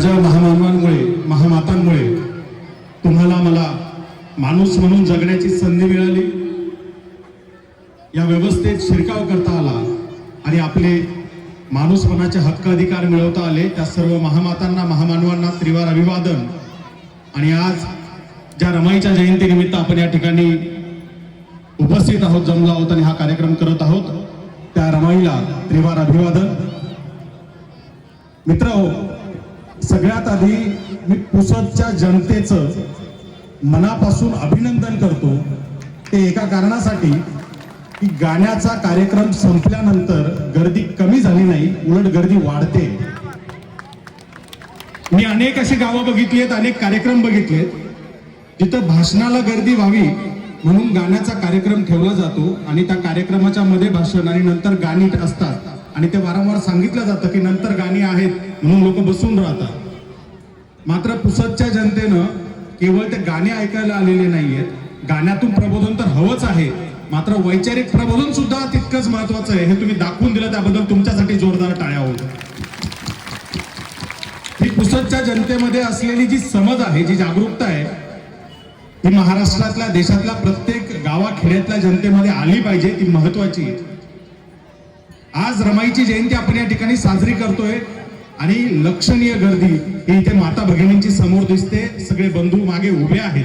माझ्या महामानवांमुळे महामातांमुळे तुम्हाला मला माणूस म्हणून जगण्याची संधी मिळाली. या व्यवस्थेत शिरकाव करता आला आणि आपले माणूसपणाचे हक्क अधिकार मिळवता आले. त्या सर्व महामातांना महामानवांना त्रिवार अभिवादन. आणि आज ज्या रमाईच्या जयंतीनिमित्त आपण या ठिकाणी उपस्थित आहोत जमलो आहोत आणि हा कार्यक्रम करत आहोत त्या रमाईला त्रिवार अभिवादन. मित्र सगळ्यात आधी मी पुसदच्या जनतेचं मनापासून अभिनंदन करतो. ते एका कारणासाठी की गाण्याचा कार्यक्रम संपल्यानंतर गर्दी कमी झाली नाही उलट गर्दी वाढते. मी अनेक अशी गावं बघितली आहेत अनेक कार्यक्रम बघितलेत. जिथं भाषणाला गर्दी व्हावी म्हणून गाण्याचा कार्यक्रम ठेवला जातो आणि त्या कार्यक्रमाच्या मध्ये भाषण आणि नंतर गाणी असतात. आणि ते वारंवार सांगितलं जातं की नंतर गाणी आहेत म्हणून लोक बसून राहतात. मात्र पुसदच्या जनतेनं केवळ ते गाणे ऐकायला आलेले नाहीयेत. गाण्यातून प्रबोधन तर हवंच आहे. मात्र वैचारिक प्रबोधन सुद्धा तितकंच महत्वाचं आहे. हे तुम्ही दाखवून दिलं त्याबद्दल तुमच्यासाठी जोरदार टाळ्या होत ही पुसदच्या जनतेमध्ये असलेली जी समज आहे जी जागरूकता आहे ती महाराष्ट्रातल्या देशातल्या प्रत्येक गावाखेड्यातल्या जनतेमध्ये आली पाहिजे ती महत्वाची आहे. आज रमाईची जयंती आपण या ठिकाणी साजरी करतोय. आणि लक्षणीय गर्दी ही इथे माता भगिनींची समोर दिसते. सगळे बंधू मागे उभे आहेत.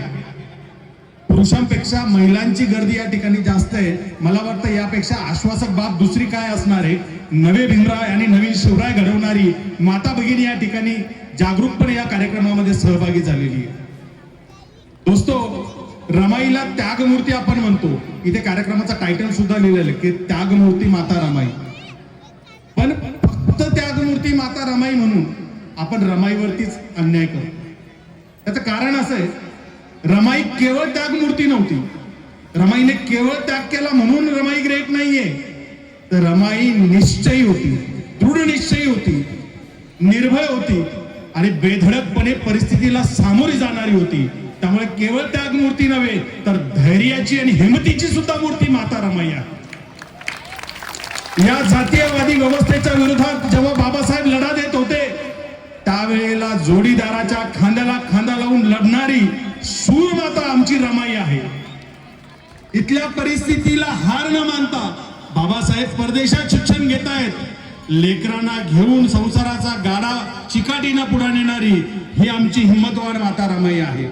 पुरुषांपेक्षा महिलांची गर्दी या ठिकाणी जास्त आहे. मला वाटतं यापेक्षा आश्वासक बाब दुसरी काय असणार आहे? नवे भिंगराय आणि नवीन शिवराय घडवणारी माता भगिनी या ठिकाणी जागरूकपणे या कार्यक्रमामध्ये सहभागी झालेली आहे. दोस्तो रमाईला त्यागमूर्ती आपण म्हणतो. इथे कार्यक्रमाचा टायटल सुद्धा लिहिलेलं की त्यागमूर्ती माता रमाई. त्यागमूर्ती माता रमाई म्हणून आपण रमाईवरतीच अन्याय करतो. त्याचं कारण असं आहे रमाई केवळ त्यागमूर्ती नव्हती. रमाईने केवळ त्याग केला म्हणून रमाई ग्रेट नाहीये. तर रमाई निश्चयी होती दृढ निश्चयी होती निर्भय होती आणि बेधडकपणे परिस्थितीला सामोरी जाणारी होती. त्यामुळे केवळ त्यागमूर्ती नव्हे तर धैर्याची आणि हिमतीची सुद्धा मूर्ती माता रमाई आहे. या जातीयवादी व्यवस्थेच्या विरोधात जेव्हा बाबासाहेब लढा देत होते त्यावेळेला जोडीदाराच्या खांद्याला खांदा लावून लढणारी सूरमाता आमची रमाई आहे. इथल्या परिस्थितीला हार न मानता बाबासाहेब परदेशात शिक्षण घेत आहेत लेकरांना घेऊन संसाराचा गाडा चिकाटीनं पुढे नेणारी ही आमची हिंमतवान माता रमाई आहे.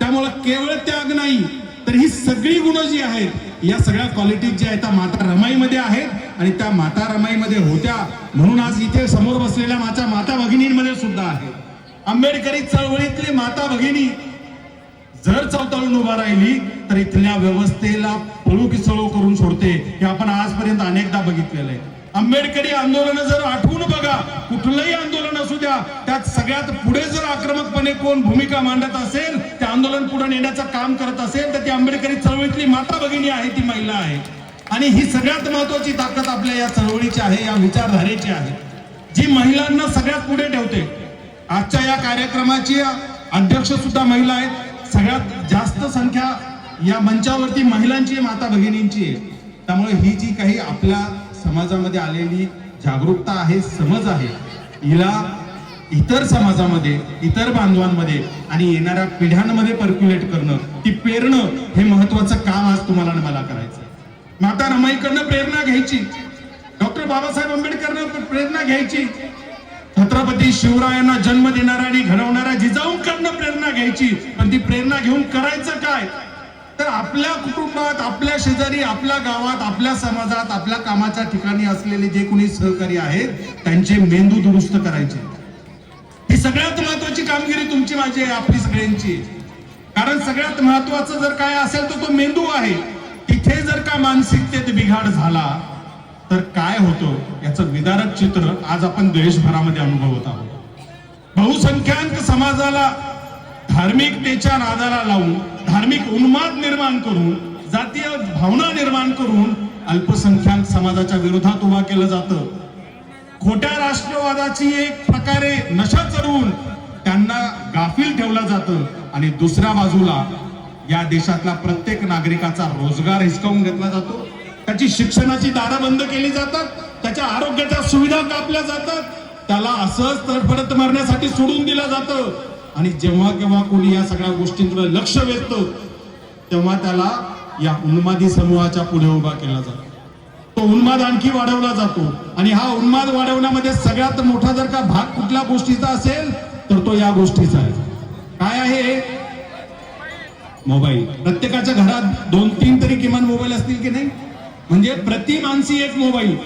त्यामुळं केवळ त्याग नाही तर ही सगळी गुण जी आहेत या सगळ्या क्वालिटीज ज्या आहेत माता रमाईमध्ये आहेत. आणि त्या माता रमाईमध्ये होत्या. म्हणून आज इथे समोर बसलेल्या माझ्या माता भगिनींमध्ये सुद्धा आहे. आंबेडकरी चळवळीतली माता भगिनी जर चौताळून उभा राहिली तर इथल्या व्यवस्थेला पळू किसळू करून सोडते हे आपण आजपर्यंत अनेकदा बघितलेलं आहे. आंबेडकरी आंदोलन जर आठवून बघा कुठलंही आंदोलन असू द्या त्यात सगळ्यात पुढे जर आक्रमकपणे कोण भूमिका मांडत असेल ते आंदोलन पुढे नेण्याचं काम करत असेल तर ती आंबेडकरी चळवळीतली माता भगिनी आहे ती महिला आहे. आणि ही सगळ्यात महत्वाची ताकद आपल्या या चळवळीची आहे या विचारधारेची आहे. जी महिलांना सगळ्यात पुढे ठेवते. आजच्या या कार्यक्रमाची अध्यक्ष सुद्धा महिला आहेत. सगळ्यात जास्त संख्या या मंचावरती महिलांची माता भगिनींची आहे. त्यामुळे ही जी काही आपल्या समाजामध्ये आलेली जागरूकता आहे समज आहे हिला इतर समाजामध्ये इतर बांधवांमध्ये आणि येणाऱ्या पिढ्यांमध्ये पर्क्युलेट करणं ती पेरणं हे महत्वाचं काम आज तुम्हाला मला करायचं माता रमाईकडनं प्रेरणा घ्यायची. डॉक्टर बाबासाहेब आंबेडकरनं प्रेरणा घ्यायची. छत्रपती शिवरायांना जन्म देणारा आणि घडवणाऱ्या जिजाऊंकडनं प्रेरणा घ्यायची. पण ती प्रेरणा घेऊन करायचं काय? तर आपल्या कुटुंबात आपल्या शेजारी आपल्या गावात आपल्या समाजात आपल्या कामाच्या ठिकाणी असलेले जे कोणी सहकारी आहेत त्यांचे मेंदू दुरुस्त करायचे. ही सगळ्यात महत्वाची कामगिरी तुमची माझी आहे आपली सगळ्यांची. कारण सगळ्यात महत्वाचं जर काय असेल तर तो मेंदू आहे. इथे जर का मानसिकतेत बिघाड झाला तर काय होतं? याचं विदारक चित्र आज आपण देशभरामध्ये अनुभवत आहोत. बहुसंख्याक समाजाला धार्मिकतेच्या नादाला लावून धार्मिक उन्माद निर्माण करून जातीय भावना निर्माण करून अल्पसंख्याक समाजाच्या विरोधात उभा केलं जातं. खोट्या राष्ट्रवादाची एक प्रकारे नशा चढवून त्यांना गाफील ठेवलं जातं. आणि दुसऱ्या बाजूला या देशातला प्रत्येक नागरिकाचा रोजगार हिसकावून घेतला जातो. त्याची शिक्षणाची दारं बंद केली जातात. त्याच्या आरोग्याच्या सुविधा कापल्या जातात. त्याला असंच तडफडत मारण्यासाठी सोडून दिलं जातं. आणि जेव्हा केव्हा कोणी या सगळ्या गोष्टींकडे लक्ष वेधतं तेव्हा त्याला या उन्मादी समूहाच्या पुढे उभा केला जातो. तो उन्माद आणखी वाढवला जातो. आणि हा उन्माद वाढवण्यामध्ये सगळ्यात मोठा जर का भाग कुठल्या गोष्टीचा असेल तर तो या गोष्टीचा आहे. काय आहे? मोबाईल. प्रत्येकाच्या घरात दोन तीन तरी किमान मोबाईल असतील की नाही? म्हणजे प्रति माणसी एक मोबाईल.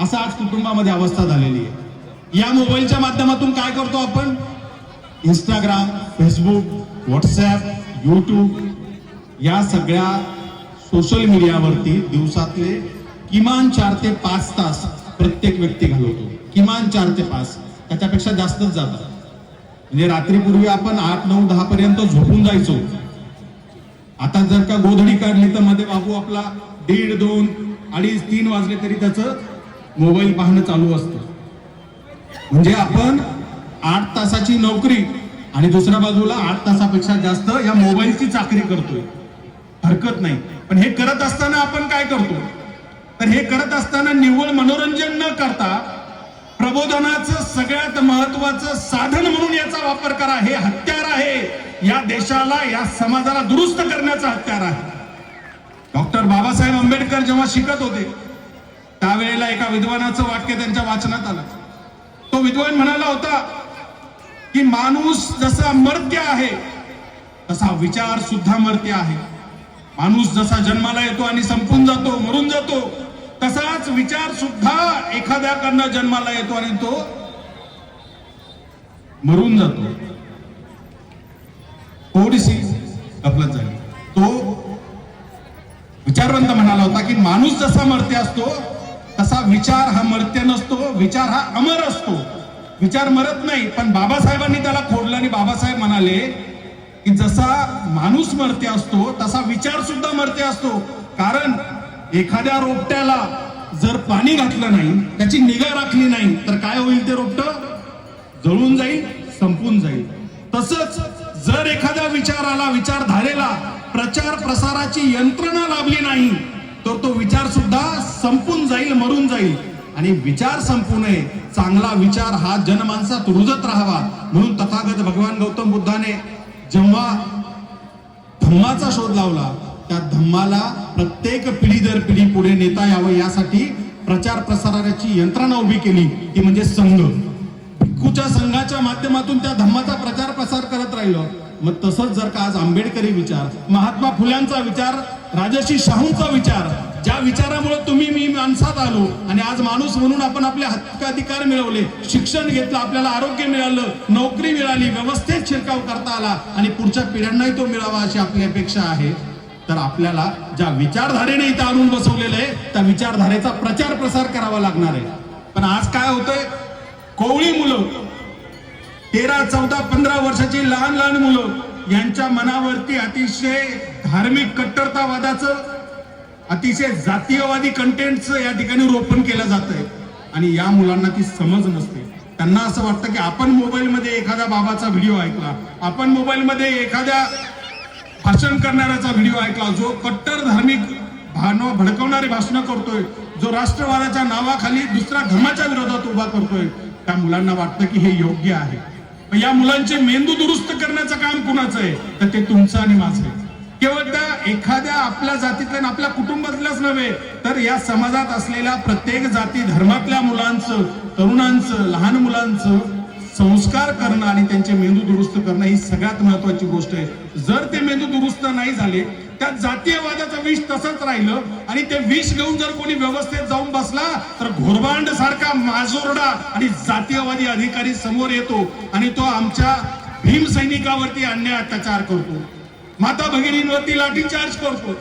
असा आज कुटुंबामध्ये अवस्था झालेली आहे. या मोबाईलच्या माध्यमातून काय करतो आपण? इंस्टाग्राम फेसबुक व्हॉट्सॲप युट्यूब या सगळ्या सोशल मीडियावरती दिवसातले किमान चार ते पाच तास प्रत्येक व्यक्ती घालवतो. किमान चार ते पाच. त्याच्यापेक्षा जास्तच जातात. म्हणजे रात्रीपूर्वी आपण आठ नऊ दहा पर्यंत झोपून जायचो. आता जर का गोधडी काढली तर मध्ये बाबू आपला दीड दोन अडीच तीन वाजले तरी त्याचं मोबाईल पाहणं चालू असतं. म्हणजे आपण आठ तासाची नोकरी आणि दुसऱ्या बाजूला आठ तासापेक्षा जास्त या मोबाईलची चाकरी करतोय. हरकत नाही. पण हे करत असताना आपण काय करतो? तर हे करत असताना निव्वळ मनोरंजन न करता प्रबोधनाचं सगळ्यात महत्वाचं साधन म्हणून याचा वापर करा. हे हत्यार आहे. या देशाला या समाजाला दुरुस्त करण्याचं हत्यार आहे. डॉक्टर बाबासाहेब आंबेडकर जेव्हा शिकत होते त्यावेळेला एका विद्वानाचं वाक्य त्यांच्या वाचनात आलं. तो विद्वान म्हणाला होता की माणूस जसा मर्त्य आहे तसा विचार सुद्धा मर्त्य आहे. माणूस जसा जन्माला येतो आणि संपून जातो मरून जातो तसाच विचार सुद्धा एखाद्याकडनं जन्माला येतो आणि तो मरून जातो. थोडीशी गफलत झाली. तो विचारवंत म्हणाला होता की माणूस जसा मर्त्य असतो तसा विचार हा मर्त्य नसतो विचार हा अमर असतो. विचार मरत नाही पण बाबासाहेबांनी त्याला खोडलं आणि बाबासाहेब म्हणाले की जसा माणूस मर्त्य असतो तसा विचार सुद्धा मर्त्य असतो. कारण एखाद्या रोपट्याला जर पाणी घातलं नाही त्याची निगा राखली नाही तर काय होईल ते रोपट? जळून जाईल संपून जाईल. तसंच जर एखाद्या विचाराला विचारधारेला प्रचार प्रसाराची यंत्रणा लाभली नाही तर तो विचार सुद्धा संपून जाईल मरून जाईल. आणि विचार संपू नये. चांगला विचार हा जनमानसात रुजत राहावा. म्हणून तथागत भगवान गौतम बुद्धाने जेव्हा धम्माचा शोध लावला त्या धम्माला प्रत्येक पिढी दर पिढी पुढे नेता यावं यासाठी प्रचार प्रसाराची यंत्रणा उभी केली ती म्हणजे संघ. भिक्खूच्या संघाच्या माध्यमातून त्या धम्माचा प्रचार प्रसार करत राहिलो. मग तसंच जर का आज आंबेडकरी विचार महात्मा फुल्यांचा विचार राजर्षी शाहूंचा विचार ज्या विचारामुळे तुम्ही मी माणसात आलो आणि आज माणूस म्हणून आपण आपले हक्काधिकार मिळवले शिक्षण घेतलं आपल्याला आरोग्य मिळालं नोकरी मिळाली व्यवस्थेत शिरकाव करता आला आणि पुढच्या पिढ्यांनाही तो मिळावा अशी आपली अपेक्षा आहे. तर आपल्याला ज्या विचारधारेने इथं आणून बसवलेलं आहे त्या विचारधारेचा प्रचार प्रसार करावा लागणार आहे. पण आज काय होतंय? कोवळी मुलं तेरा चौदा पंधरा वर्षाची लहान लहान मुलं यांच्या मनावरती अतिशय धार्मिक कट्टरतावादाचं अतिशय जातीयवादी कंटेंटचं या ठिकाणी रोपण केलं जात आहे आणि या मुलांना ती समज नसते. त्यांना असं वाटतं की आपण मोबाईलमध्ये एखाद्या बाबाचा व्हिडिओ ऐकला आपण मोबाईलमध्ये एखाद्या भाषण करणाऱ्याचा व्हिडिओ ऐकला जो कट्टर धार्मिक भानो भडकवणारे भाषण करतोय जो राष्ट्रवादाच्या नावाखाली दुसऱ्या धर्माच्या विरोधात उभा करतोय त्या मुलांना वाटतं की हे योग्य आहे. या मुलांचे मेंदू दुरुस्त करण्याचं काम कुणाचं आहे? तर ते तुमचं आणि माझं आहे. केवळ त्या एखाद्या आपल्या जातीतल्या आपल्या कुटुंबातल्याच नव्हे तर या समाजात असलेल्या प्रत्येक जाती धर्मातल्या मुलांचं तरुणांचं लहान मुलांचं संस्कार करणं आणि त्यांचे मेंदू दुरुस्त करणं ही सगळ्यात महत्वाची गोष्ट आहे. जर ते मेंदू दुरुस्त नाही झाले त्या जातीयवादाचं विष तसंच राहिलं आणि ते विष घेऊन जर कोणी व्यवस्थेत जाऊन बसला तर घोरबांड सारखा माजोरडा आणि जातीयवादी अधिकारी समोर येतो आणि तो आमच्या भीम सैनिकावरती अन्याय अत्याचार करतो. माता भगिनींवरती लाठीचार्ज करतो.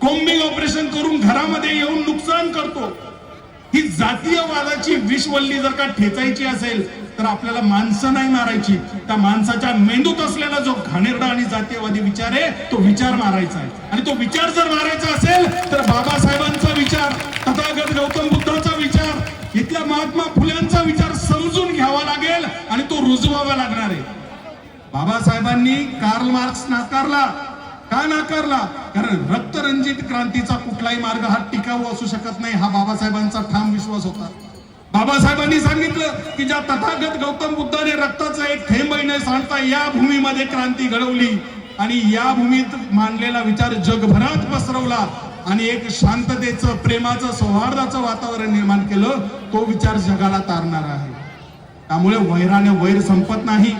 कोम्बिंग ऑपरेशन करून घरामध्ये येऊन नुकसान करतो. ही जातीयवादाची विषवल्ली जर का ठेचायची असेल तर आपल्याला माणसं नाही मारायची. त्या माणसाच्या मेंदूत असलेला जो घाणेरडा आणि जातीयवादी विचार आहे तो विचार मारायचा आहे. आणि तो विचार जर मारायचा असेल तर बाबासाहेबांचा विचार तथागत गौतम बुद्धाचा विचार इथल्या महात्मा फुल्यांचा विचार समजून घ्यावा लागेल आणि तो रुजवावा लागणार आहे. बाबासाहेबांनी कार्ल मार्क्स नाकारला. का नाकारला? कारण रक्तरंजित क्रांतीचा कुठलाही मार्ग हा टिकाऊ असू शकत नाही हा बाबासाहेबांचा ठाम विश्वास होता. बाबासाहेबांनी सांगितलं की ज्या तथागत गौतम बुद्धाने रक्ताचा एक थेंबही न सांडता या भूमीमध्ये क्रांती घडवली आणि या भूमीत मांडलेला विचार जगभरात पसरवला आणि एक शांततेचं प्रेमाचं सौहार्दाचं वातावरण निर्माण केलं तो विचार जगाला तारणार आहे. त्यामुळे वैराने वैर संपत नाही.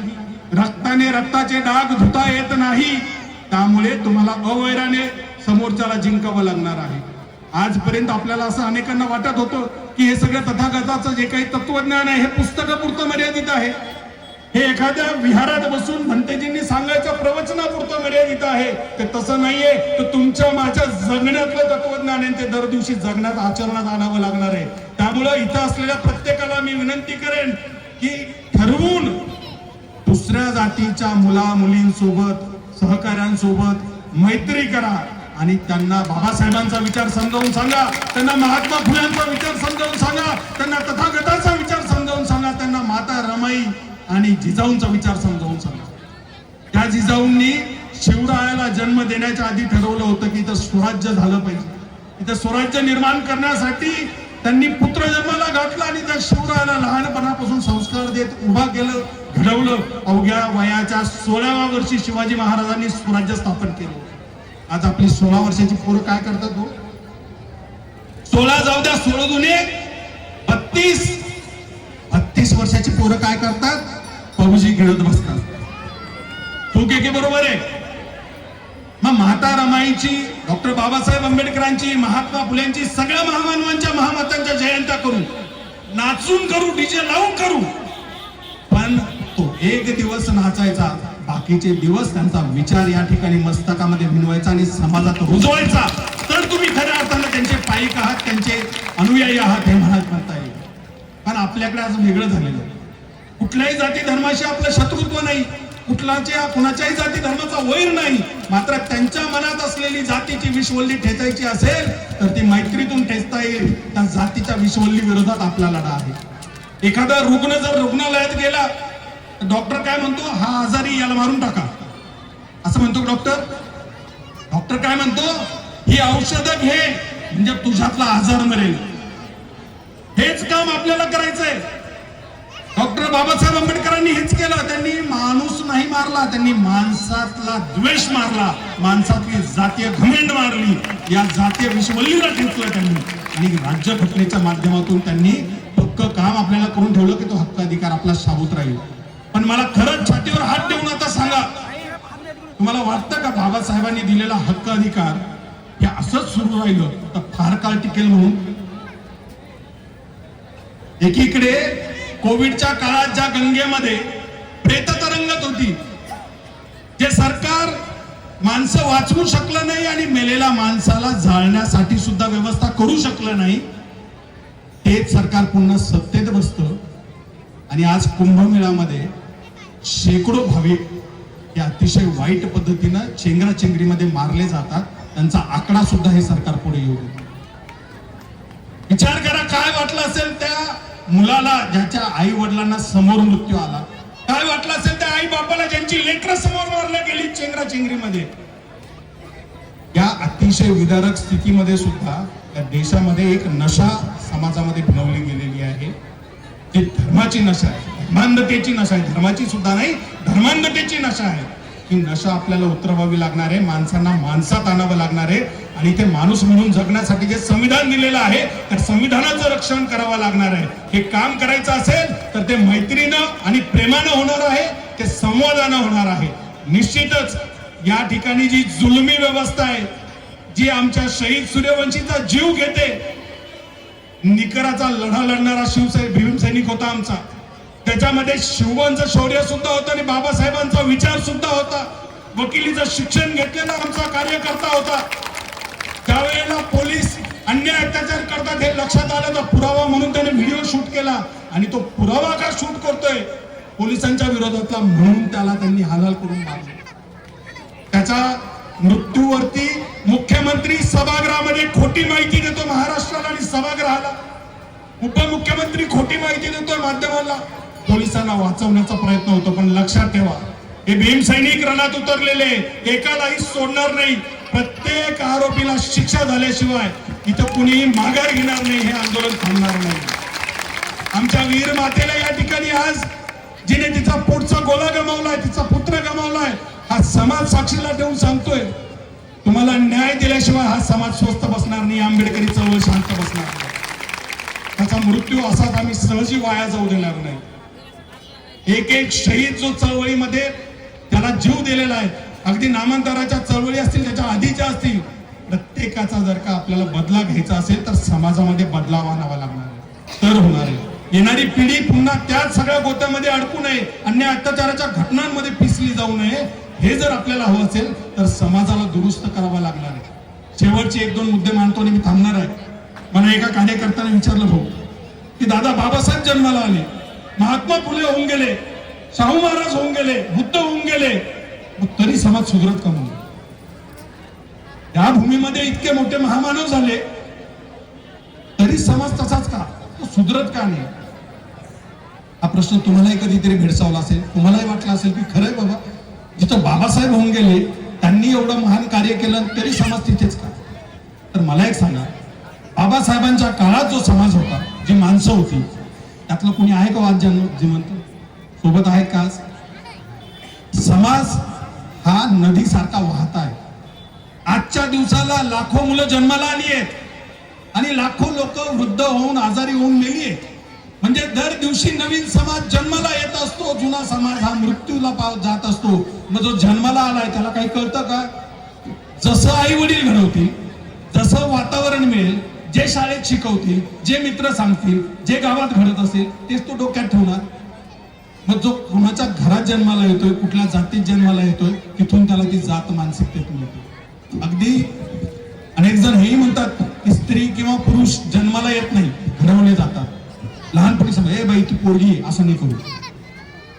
रक्ताने रक्ताचे डाग धुता येत नाही. त्यामुळे तुम्हाला अवैराने समोरच्याला जिंकावं लागणार आहे. आजपर्यंत आपल्याला असं अनेकांना वाटत होतं की हे सगळं तथागताचं जे काही तत्वज्ञान आहे हे पुस्तकापुरतं मर्यादित आहे. हे एखाद्या विहारात बसून भंतेजींनी सांगायच्या प्रवचनापुरतं मर्यादित आहे. ते तसं नाहीये. तर तुमच्या माझ्या जगण्यातलं तत्वज्ञान आहे. ते दर दिवशी जगण्यात आचरणात आणावं लागणार आहे. त्यामुळं इथं असलेल्या प्रत्येकाला मी विनंती करेन की ठरवून दुसऱ्या जातीच्या मुला मुलींसोबत सहकाऱ्यांसोबत मैत्री करा आणि त्यांना बाबासाहेबांचा विचार समजावून सांगा त्यांना महात्मा फुल्यांचा विचार समजावून सांगा त्यांना तथागताचा विचार समजावून सांगा त्यांना माता रमाई आणि जिजाऊंचा विचार समजावून सांगा. त्या जिजाऊंनी शिवरायाला जन्म देण्याच्या आधी ठरवलं होतं की इथं स्वराज्य झालं पाहिजे. इथं स्वराज्य निर्माण करण्यासाठी त्यांनी पुत्र जन्माला घातला आणि त्या शिवरायाला लहानपणापासून संस्कार देत उभा केलं. घडवलं अवघ्या वयाच्या सोळाव्या वर्षी शिवाजी महाराजांनी स्वराज्य स्थापन केलं. आज आपली सोळा वर्षाची पोरं काय करतात हो? सोळा जाऊ द्या सोळा एक बत्तीस. बत्तीस वर्षाची पोरं काय करतात? पबजी खेळत बसतात. तू के की बरोबर आहे. मग माता रमाईची डॉक्टर बाबासाहेब आंबेडकरांची महात्मा फुलेंची सगळ्या महामानवांच्या महामतांच्या जयंत्या करू नाचून करू डीजे लावून करू एक दिवस नाचायचा बाकीचे दिवस त्यांचा विचार या ठिकाणी मस्तकामध्ये भिनवायचा आणि समाजात रुजवायचा. तर तुम्ही खऱ्या अर्थानं त्यांचे पायिक आहात त्यांचे अनुयायी आहात हे म्हणत म्हणता येईल. पण आपल्याकडे आज वेगळं झालेलं कुठल्याही जाती धर्माशी आपलं शत्रुत्व नाही. कुठलाच्या कुणाच्याही जाती धर्माचा वैर नाही. मात्र त्यांच्या मनात असलेली जातीची विश्वल्ली ठेचायची असेल तर ती मैत्रीतून ठेचता येईल. त्या जातीच्या विश्वल्ली विरोधात आपला लढा आहे. एखादा रुग्ण जर रुग्णालयात गेला डॉक्टर काय म्हणतो? हा आजारी याला मारून टाका. असं म्हणतो डॉक्टर? डॉक्टर काय म्हणतो? ही औषधं घे. म्हणजे तुझ्यातला आजार मरेल. हेच काम आपल्याला करायचंय. डॉक्टर बाबासाहेब आंबेडकरांनी हेच केलं. त्यांनी माणूस नाही मारला. त्यांनी माणसातला द्वेष मारला. माणसातली जातीय घमेंड मारली. या जातीय विश्वल्लीला ठेचलं त्यांनी. आणि राज्य घटनेच्या माध्यमातून त्यांनी पक्क काम आपल्याला करून ठेवलं की तो हक्क अधिकार आपला शाबूत राहील. पण मला खरंच छातीवर हात ठेवून आता सांगा. तुम्हाला वाटतं का बाबासाहेबांनी दिलेला हक्क अधिकार हे असंच सुरू राहिलं? तर फार काळ टिकेल म्हणून. एकीकडे कोविडच्या काळात ज्या गंगेमध्ये प्रेत तरंगत होती जे सरकार माणसं वाचवू शकलं नाही आणि मेलेल्या माणसाला जाळण्यासाठी सुद्धा व्यवस्था करू शकलं नाही तेच सरकार पुन्हा सत्तेत बसतं. आणि आज कुंभमेळ्यामध्ये शेकडो भाविक हे अतिशय वाईट पद्धतीनं चेंगराचेंगरीमध्ये मारले जातात. त्यांचा आकडा सुद्धा हे सरकार पुढे येऊ विचार करा काय वाटलं असेल त्या मुलाला ज्याच्या आई वडिलांना समोर मृत्यू आला? काय वाटलं असेल त्या आई बापाला ज्यांची लेटर समोर मारल्या गेली चेंगराचेंगरीमध्ये या अतिशय विदारक स्थितीमध्ये सुद्धा त्या देशामध्ये एक नशा समाजामध्ये भिनवली गेलेली आहे. जी धर्माची नशा आहे. धर्मांधतेची नशा आहे. धर्माची सुद्धा नाही धर्मांधतेची नशा आहे. ही नशा आपल्याला उतरवावी लागणार आहे माणसांना माणसात आणावं लागणार आहे आणि ते माणूस म्हणून जगण्यासाठी जे संविधान दिलेलं आहे तर संविधानाचं रक्षण करावं लागणार आहे. हे काम करायचं असेल तर ते मैत्रीनं आणि प्रेमानं होणार आहे ते संवादानं होणार आहे. निश्चितच या ठिकाणी जी जुलमी व्यवस्था आहे जी आमच्या शहीद सूर्यवंशीचा जीव घेते निकराचा लढा लढणारा शिवसैनिक भीमसैनिक होता आमचा. त्याच्यामध्ये शिवबांचं शौर्य सुद्धा होतं आणि बाबासाहेबांचा विचार सुद्धा होता. वकिलीचं शिक्षण घेतलेला आमचा कार्यकर्ता होता. त्यावेळेला पोलीस अन्याय अत्याचार करतात हे लक्षात आलं तर पुरावा म्हणून त्याने व्हिडिओ शूट केला. आणि तो पुरावा का शूट करतोय? पोलिसांच्या विरोधातला म्हणून त्याला त्यांनी हालाल करून मारले. त्याचा मृत्यूवरती मुख्यमंत्री सभागृहामध्ये खोटी माहिती देतो महाराष्ट्राला आणि सभागृहाला. उपमुख्यमंत्री खोटी माहिती देतोय माध्यमाला. पोलिसांना वाचवण्याचा प्रयत्न होतो पण लक्षात ठेवा. हे भीमसैनिक रणात उतरलेले एकालाही सोडणार नाही. प्रत्येक आरोपीला शिक्षा झाल्याशिवाय इथं कुणीही माघार घेणार नाही हे आंदोलन थांबणार नाही. आमच्या वीर मातेला या ठिकाणी आज जिने तिचा पोटचा गोला गमावलाय तिचा पुत्र गमावलाय हा समाज साक्षीला ठेवून सांगतोय. तुम्हाला न्याय दिल्याशिवाय हा समाज स्वस्थ बसणार नाही आंबेडकरी चळवळ शांत बसणार नाही. त्याचा मृत्यू असाच आम्ही सहजी वाया जाऊ देणार नाही. एक एक शहीद जो चळवळीमध्ये त्याला जीव दिलेला आहे अगदी नामांतराच्या चळवळी असतील त्याच्या आधीच्या असतील प्रत्येकाचा जर का आपल्याला बदला घ्यायचा असेल तर समाजामध्ये बदलाव आणावा लागणार आहे. तर होणार आहे. येणारी पिढी पुन्हा त्याच सगळ्या गोत्यामध्ये अडकू नये अन्य अत्याचाराच्या घटनांमध्ये पिसली जाऊ नये हे जर आपल्याला हवं असेल तर समाजाला दुरुस्त करावा लागणार आहे. शेवटचे एक दोन मुद्दे मानतो आणि मी थांबणार आहे. मला एका कार्यकर्त्याने विचारलं भाऊ की दादा बाबासाहेब जन्माला आले. महात्मा फुले होऊन गेले शाहू महाराज होऊन गेले बुद्ध होऊन गेले तरी समाज सुधरत का म्हणून? या भूमीमध्ये इतके मोठे महामानव झाले तरी समाज तसाच का? तो सुधरत का नाही? हा प्रश्न तुम्हालाही कधीतरी भेडसावला असेल तुम्हालाही वाटला असेल की खरंय बाबा जिथं बाबासाहेब होऊन गेले त्यांनी एवढं महान कार्य केलं तरी समाज तिथेच का? तर मला एक सांगा बाबासाहेबांच्या काळात जो समाज होता जी माणसं होती त्यातलं कोणी आहे का आज जिवंत? सोबत आहेत का समाज हा नदीसारखा वाहत आहे. आजच्या दिवसाला लाखो मुलं जन्माला आली आहेत. आणि लाखो लोक वृद्ध होऊन आजारी होऊन मेली आहेत. म्हणजे दर दिवशी नवीन समाज जन्माला येत असतो जुना समाज हा मृत्यूला पाव जात असतो. मग जो जन्माला आलाय त्याला काही कळतं का? जसं आई वडील घडवतील जसं वातावरण मिळेल जे शाळेत शिकवतील जे मित्र सांगतील जे गावात घडत असेल तेच तो डोक्यात ठेवणार? मग जो कुणाच्या घरात जन्माला येतोय कुठल्या जातीत जन्माला येतोय तिथून त्याला ती जात मानसिकतेतून येते अगदी. अनेक जण हेही म्हणतात की स्त्री किंवा पुरुष जन्माला येत नाही घडवले जातात. लहानपणी समजा ए बाई तू पोरगी असं नाही करू.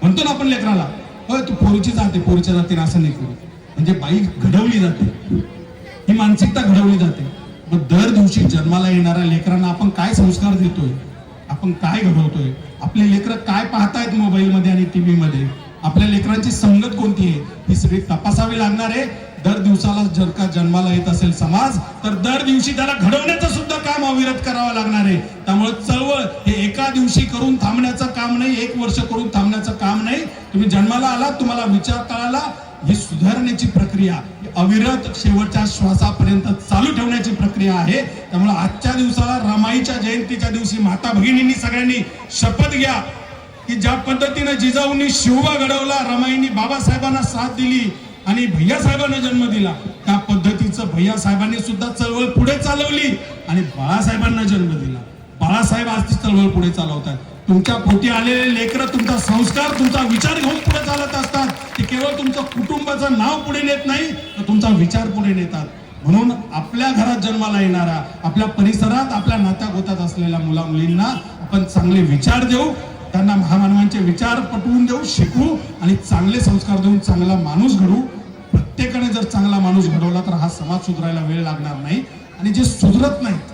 म्हणतो ना आपण लेकराला होय तू पोरीची जाते पोरीच्या जातीने असं नाही करू. म्हणजे बाई घडवली जाते. ही मानसिकता घडवली जाते. मग दर दिवशी जन्माला येणाऱ्या लेकरांना आपण काय संस्कार देतोय? आपण काय घडवतोय? आपले लेकरं काय पाहतायत मोबाईलमध्ये आणि टीव्ही मध्ये आपल्या लेकरांची संगत कोणती आहे? ही सगळी तपासावी लागणार आहे. दर दिवसाला जर का जन्माला येत असेल समाज तर दर दिवशी त्याला घडवण्याचं सुद्धा काम अविरत करावं लागणार आहे. त्यामुळे चळवळ हे एका दिवशी करून थांबण्याचं काम नाही एक वर्ष करून थांबण्याचं काम नाही. तुम्ही जन्माला आलात तुम्हाला विचार कळाला ही सुधारण्याची प्रक्रिया अविरत शेवटच्या श्वासापर्यंत चालू ठेवण्याची प्रक्रिया आहे. त्यामुळे आजच्या दिवसाला रमाईच्या जयंतीच्या दिवशी माता भगिनींनी सगळ्यांनी शपथ घ्या की ज्या पद्धतीने जिजाऊंनी शिवबा घडवला रमाईंनी बाबासाहेबांना साथ दिली आणि भैया साहेबांना जन्म दिला त्या पद्धतीचं भैया साहेबांनी सुद्धा चळवळ पुढे चालवली आणि बाळासाहेबांना जन्म दिला. बाळासाहेब आज ती चळवळ पुढे चालवतात तुमच्या पोटी आलेले लेकर तुमचा संस्कार तुमचा विचार घेऊन पुढे चालत असतात. की केवळ तुमचं कुटुंबाचं नाव पुढे नेत नाही तर तुमचा विचार पुढे नेतात. म्हणून आपल्या घरात जन्माला येणारा आपल्या परिसरात आपल्या नात्यागोत्यात असलेल्या मुला मुलींना आपण चांगले विचार देऊ त्यांना महामानवांचे विचार पटवून देऊ शिकवू आणि चांगले संस्कार देऊन चांगला माणूस घडू. प्रत्येकाने जर चांगला माणूस घडवला तर हा समाज सुधारायला वेळ लागणार नाही. आणि जे सुधरत नाहीत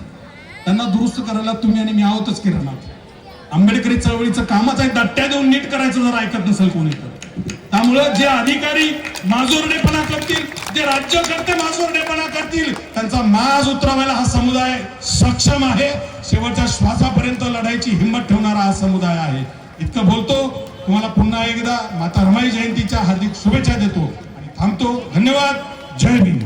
त्यांना दुरुस्त करायला तुम्ही आणि मी आहोतच किरण आंबेडकरी चळवळीचं कामच आहे दट्ट्या देऊन नीट करायचं जर ऐकत नसेल कोणी तर. त्यामुळं जे अधिकारी माजोरडेपणा करतील जे राज्यकर्ते माजोरडेपणा करतील त्यांचा माज उतरवायला हा समुदाय सक्षम आहे. शेवटच्या श्वासापर्यंत लढायची हिंमत ठेवणारा हा समुदाय आहे. इतकं बोलतो तुम्हाला पुन्हा एकदा माता रमाई जयंतीच्या हार्दिक शुभेच्छा देतो आणि थांबतो. धन्यवाद. जय भीम